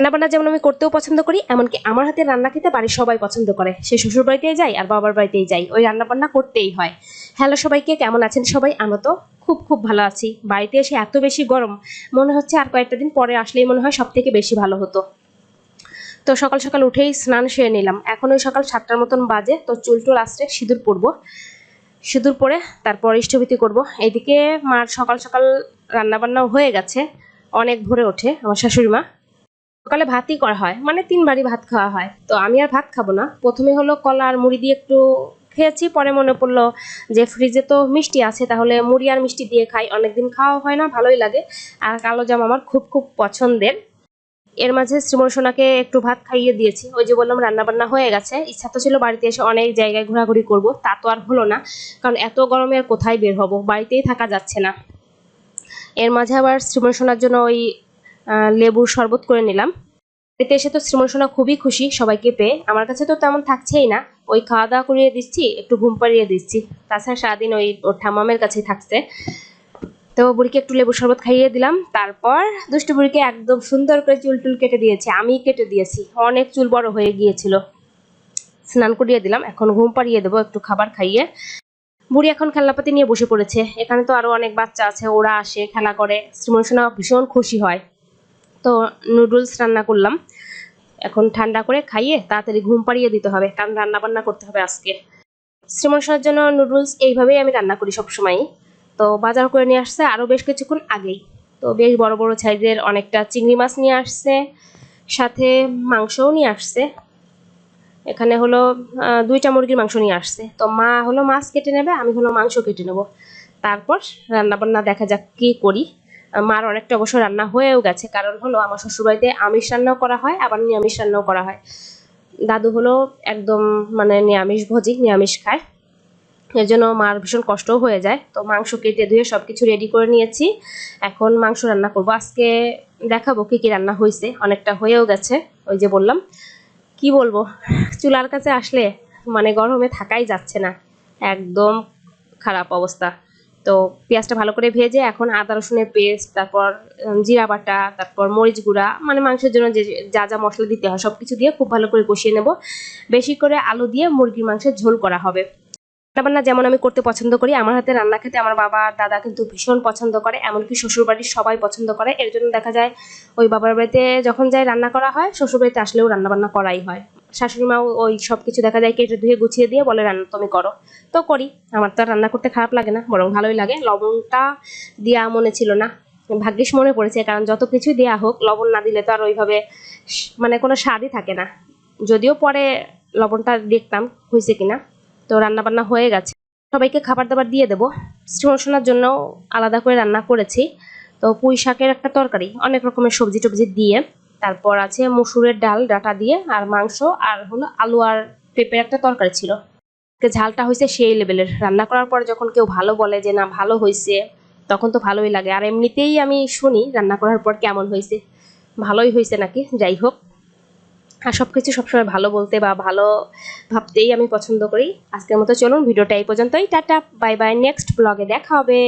রান্নাবান্না যেমন আমি করতেও পছন্দ করি, এমনকি আমার হাতে রান্না খেতে বাড়ির সবাই পছন্দ করে। সে শ্বশুর বাড়িতেই যাই আর বাবার বাড়িতেই যাই ওই রান্নাবান্না করতেই হয়। হ্যালো সবাইকে, কেমন আছেন সবাই? আমরা তো খুব খুব ভালো আছি। বাড়িতে এসে এত বেশি গরম, মনে হচ্ছে আর কয়েকটা দিন পরে আসলেই মনে হয় সব থেকে বেশি ভালো হতো। তো সকাল সকাল উঠেই স্নান সেরে নিলাম। এখন ওই সকাল সাতটার মতন বাজে, তো চুল টুল আসতে সিঁদুর পরবো। সিঁদুর পরে তারপর ইষ্টভীতি করব। এদিকে মার সকাল সকাল রান্নাবান্নাও হয়ে গেছে, অনেক ভোরে ওঠে আমার শাশুড়ি মা। সকালে ভাতই করা হয় মানে তিনবারই ভাত খাওয়া হয়। তো আমি আর ভাত খাব না। প্রথমে হলো কলা আর মুড়ি দিয়ে একটু খেয়েছি, পরে মনে পড়ল যে ফ্রিজে তো মিষ্টি আছে, তাহলে মুড়ি আর মিষ্টি দিয়ে খাই। অনেকদিন খাওয়া হয় না, ভালোই লাগে। আর কালো জাম আমার খুব খুব পছন্দের। এর মাঝে শ্রীমন সোনাকে একটু ভাত খাইয়ে দিয়েছি। ওই যে বললাম রান্না বান্না হয়ে গেছে। ইচ্ছা তো ছিল বাড়িতে এসে অনেক জায়গায় ঘোরাঘুরি করব, তা তো আর হলো না। কারণ এত গরমে আর কোথায় বের হব? বাড়িতেই থাকা যাচ্ছে না। এর মাঝে আবার শ্রীমন জন্য ওই লেবুর শরবত করে নিলাম। এতে এসে তো শ্রীমন সোনা খুবই খুশি, সবাইকে পেয়ে। আমার কাছে তো তেমন থাকছেই না। ওই খাওয়া দাওয়া করিয়ে দিচ্ছি, একটু ঘুম পাড়িয়ে দিচ্ছি। তাছাড়া সারাদিন ওই ওর ঠাম্মামের কাছেই থাকছে। তো বুড়িকে একটু লেবু শরবত খাইয়ে দিলাম। তারপর দুষ্টু বুড়িকে একদম সুন্দর করে চুল টুল কেটে দিয়েছি। আমি কেটে দিয়েছি। অনেক চুল বড় হয়ে গিয়েছিল। স্নান করিয়ে দিলাম। এখন ঘুম পাড়িয়ে দেবো, একটু খাবার খাইয়ে। বুড়ি এখন খেলনাপাতি নিয়ে বসে পড়েছে। এখানে তো আরও অনেক বাচ্চা আছে, ওরা আসে, খেলা করে। শ্রীমন সোনা ভীষণ খুশি হয়। তো নুডলস রান্না করলাম। এখন ঠান্ডা করে খাইয়ে তাড়াতাড়ি ঘুম পাড়িয়ে দিতে হবে। কারণ রান্না বান্না করতে হবে আজকে। শ্রীমন সোনার জন্য নুডলস এইভাবেই আমি রান্না করি সবসময়ই। তো বাজার করে নিয়ে আসছে আরও বেশ কিছুক্ষণ আগেই। তো বেশ বড় বড় সাইজের অনেকটা চিংড়ি মাছ নিয়ে আসছে। সাথে মাংসও নিয়ে আসছে। এখানে হলো দুইটা মুরগির মাংস নিয়ে আসছে। তো মা হলো মাছ কেটে নেবে, আমি হলো মাংস কেটে নেব। তারপর রান্না বান্না দেখা যাক কি করি। মার অনেকটা অবশ্য রান্না হয়েও গেছে। কারণ হলো, আমার শ্বশুরবাড়িতে আমিষ রান্নাও করা হয়, আবার নিরামিষ রান্নাও করা হয়। দাদু হলো একদম মানে নিরামিষ ভোজি, নিরামিষ খায়। এর জন্য মার ভীষণ কষ্টও হয়ে যায়। তো মাংস কেটে ধুয়ে সব কিছু রেডি করে নিয়েছি। এখন মাংস রান্না করব। আজকে দেখাবো কী কী রান্না হয়েছে অনেকটা হয়েও গেছে, ওই যে বললাম। কি বলব? চুলার কাছে আসলে মানে গরমে থাকাই যাচ্ছে না। একদম খারাপ অবস্থা। তো পেঁয়াজটা ভালো করে ভেজে এখন আদা রসুনের পেস্ট, তারপর জিরা বাটা, তারপর মরিচ গুঁড়া মানে মাংসের জন্য যে, যা যা মশলা দিতে হয় সব কিছু দিয়ে খুব ভালো করে কষিয়ে নেব। বেশি করে আলু দিয়ে মুরগির মাংসের ঝোল করা হবে। রান্নাবান্না যেমন আমি করতে পছন্দ করি, আমার হাতে রান্না খেতে আমার বাবা আর দাদা কিন্তু ভীষণ পছন্দ করে, এমনকি শ্বশুরবাড়ির সবাই পছন্দ করে। এর জন্য দেখা যায়, ওই বাবার বাড়িতে যখন যাই রান্না করা হয়, শ্বশুরবাড়িতে আসলেও রান্নাবান্না করাই হয়। শাশুড়ি মাও ওই সব কিছু দেখা যায়, কেটে ধুয়ে গুছিয়ে দিয়ে বলে, রান্না তুমি করো। তো করি। আমার তো আর রান্না করতে খারাপ লাগে না, বরং ভালোই লাগে। লবণটা দেওয়া মনে ছিল না। ভাগ্যিস মনে পড়েছে, কারণ যত কিছুই দেওয়া হোক, লবণ না দিলে তো আর ওইভাবে মানে কোনো স্বাদই থাকে না। যদিও পরে লবণটা দেখতাম, হয়েছে কিনা। তো রান্না বান্না হয়ে গেছে। সবাইকে খাবার দাবার দিয়ে দেবো। শ্রীমোশনার জন্য আলাদা করে রান্না করেছি। তো পুঁই শাকের একটা তরকারি, অনেক রকমের সবজি টবজি দিয়ে তারপর আছে মসুরের ডাল, ডাটা দিয়ে, আর মাংস, আর হলো আলু আর পেঁপের একটা তরকারি ছিল। ঝালটা হয়েছে সেই লেভেলের রান্না করার পর যখন কেউ ভালো বলে যে, না, ভালো হয়েছে, তখন তো ভালোই লাগে। আর এমনিতেই আমি শুনি রান্না করার পর কেমন হয়েছে। ভালোই হয়েছে নাকি? যাই হোক। আর সব কিছু সবসময় ভালো বলতে বা ভালো ভাবতেই আমি পছন্দ করি। আজকের মতো চলুন, ভিডিওটা এই পর্যন্তই। টাটা, বাই বাই নেক্সট ব্লগে দেখা হবে।